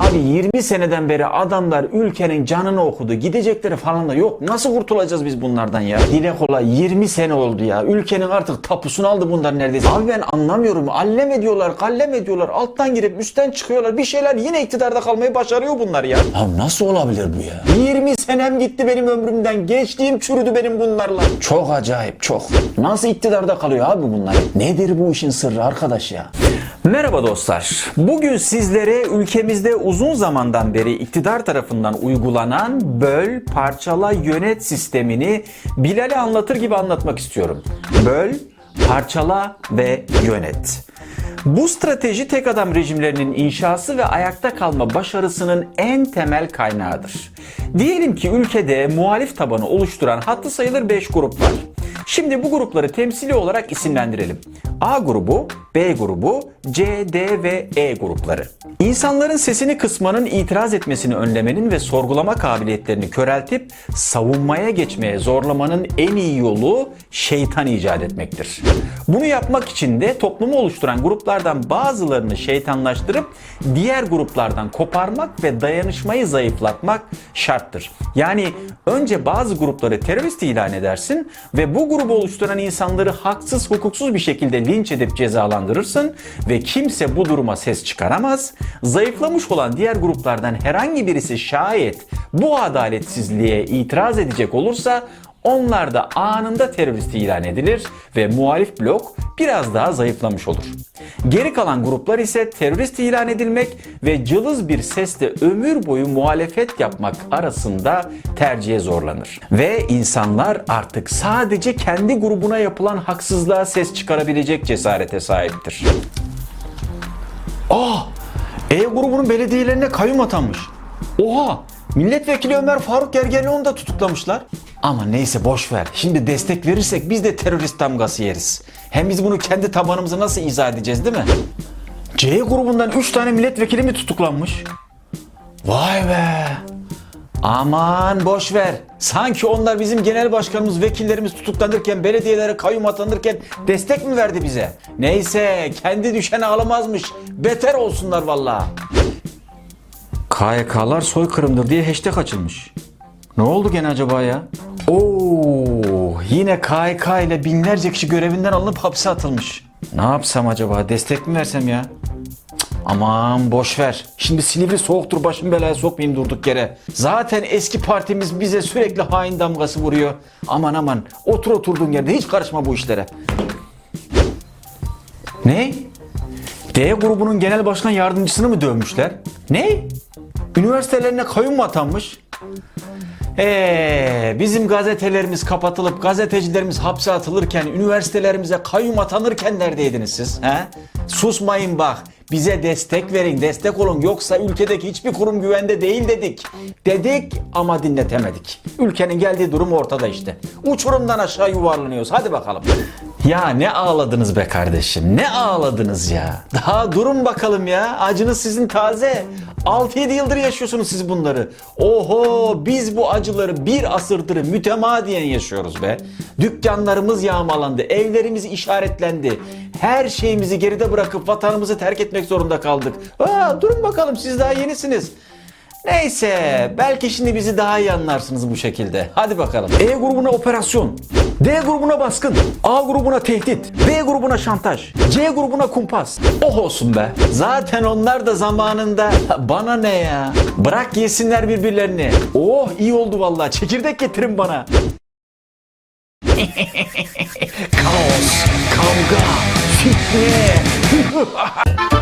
Abi 20 seneden beri adamlar ülkenin canını okudu. Gidecekleri falan da yok. Nasıl kurtulacağız biz bunlardan ya? Dile kolay 20 sene oldu ya. Ülkenin artık tapusunu aldı bunlar neredeyse. Abi ben anlamıyorum. Allem ediyorlar, kallem ediyorlar. Alttan girip üstten çıkıyorlar. Bir şeyler yine iktidarda kalmayı başarıyor bunlar ya. Abi nasıl olabilir bu ya? 20 senem gitti benim ömrümden. Gençliğim çürüdü benim bunlarla. Çok acayip, çok. Nasıl iktidarda kalıyor abi bunlar? Nedir bu işin sırrı arkadaş ya? Merhaba dostlar. Bugün sizlere ülkemizde uzun zamandan beri iktidar tarafından uygulanan böl, parçala, yönet sistemini Bilal'e anlatır gibi anlatmak istiyorum. Böl, parçala ve yönet. Bu strateji tek adam rejimlerinin inşası ve ayakta kalma başarısının en temel kaynağıdır. Diyelim ki ülkede muhalif tabanı oluşturan hattı sayılır 5 grup var. Şimdi bu grupları temsili olarak isimlendirelim. A grubu, B grubu, C, D ve E grupları. İnsanların sesini kısmanın, itiraz etmesini önlemenin ve sorgulama kabiliyetlerini köreltip savunmaya geçmeye zorlamanın en iyi yolu şeytan icat etmektir. Bunu yapmak için de toplumu oluşturan gruplardan bazılarını şeytanlaştırıp diğer gruplardan koparmak ve dayanışmayı zayıflatmak şarttır. Yani önce bazı grupları terörist ilan edersin ve bu grubu oluşturan insanları haksız hukuksuz bir şekilde linç edip cezalandırırsın ve kimse bu duruma ses çıkaramaz. Zayıflamış olan diğer gruplardan herhangi birisi şayet bu adaletsizliğe itiraz edecek olursa onlar da anında terörist ilan edilir ve muhalif blok biraz daha zayıflamış olur. Geri kalan gruplar ise terörist ilan edilmek ve cılız bir sesle ömür boyu muhalefet yapmak arasında tercihe zorlanır. Ve insanlar artık sadece kendi grubuna yapılan haksızlığa ses çıkarabilecek cesarete sahiptir. Aa! E grubunun belediyelerine kayyum atanmış. Oha! Milletvekili Ömer Faruk Gergerlioğlu'nu da tutuklamışlar. Ama neyse boş ver. Şimdi destek verirsek biz de terörist damgası yeriz. Hem biz bunu kendi tabanımıza nasıl izah edeceğiz değil mi? C grubundan 3 tane milletvekili mi tutuklanmış? Vay be! Aman boş ver. Sanki onlar bizim genel başkanımız, vekillerimiz tutuklanırken, belediyelere kayyum atanırken destek mi verdi bize? Neyse, kendi düşen ağlamazmış. Beter olsunlar vallahi. KYK'lar soykırımdır diye hashtag açılmış. Ne oldu gene acaba ya? Oo, yine KYK ile binlerce kişi görevinden alınıp hapse atılmış. Ne yapsam acaba? Destek mi versem ya? Cık, Aman boş ver. Şimdi Silivri soğuktur başım belaya sokmayayım durduk yere. Zaten eski partimiz bize sürekli hain damgası vuruyor. Aman aman otur oturduğun yerde hiç karışma bu işlere. Ne? D grubunun genel başkan yardımcısını mı dövmüşler? Ne? Üniversitelerine kayyum mu atanmış? Ee, bizim gazetelerimiz kapatılıp gazetecilerimiz hapse atılırken, üniversitelerimize kayyum atanırken neredeydiniz siz? He? Susmayın bak. Bize destek verin, destek olun. Yoksa ülkedeki hiçbir kurum güvende değil dedik. Dedik ama dinletemedik. Ülkenin geldiği durum ortada işte. Uçurumdan aşağı yuvarlanıyoruz. Hadi bakalım. Ya ne ağladınız be kardeşim. Ne ağladınız ya. Daha durun bakalım ya. Acınız sizin taze. 6-7 yıldır yaşıyorsunuz siz bunları. Oho biz bu acıları bir asırdır mütemadiyen yaşıyoruz be. Dükkanlarımız yağmalandı, evlerimiz işaretlendi. Her şeyimizi geride bırakıp vatanımızı terk etmek zorunda kaldık. Aa, durun bakalım siz daha yenisiniz. Neyse belki şimdi bizi daha iyi anlarsınız bu şekilde. Hadi bakalım. E grubuna operasyon. D grubuna baskın. A grubuna tehdit. B grubuna şantaj. C grubuna kumpas. Oh olsun be. Zaten onlar da zamanında bana ne ya? Bırak yesinler birbirlerini. Oh iyi oldu vallahi. Çekirdek getirin bana. Kaos, kavga, fitne.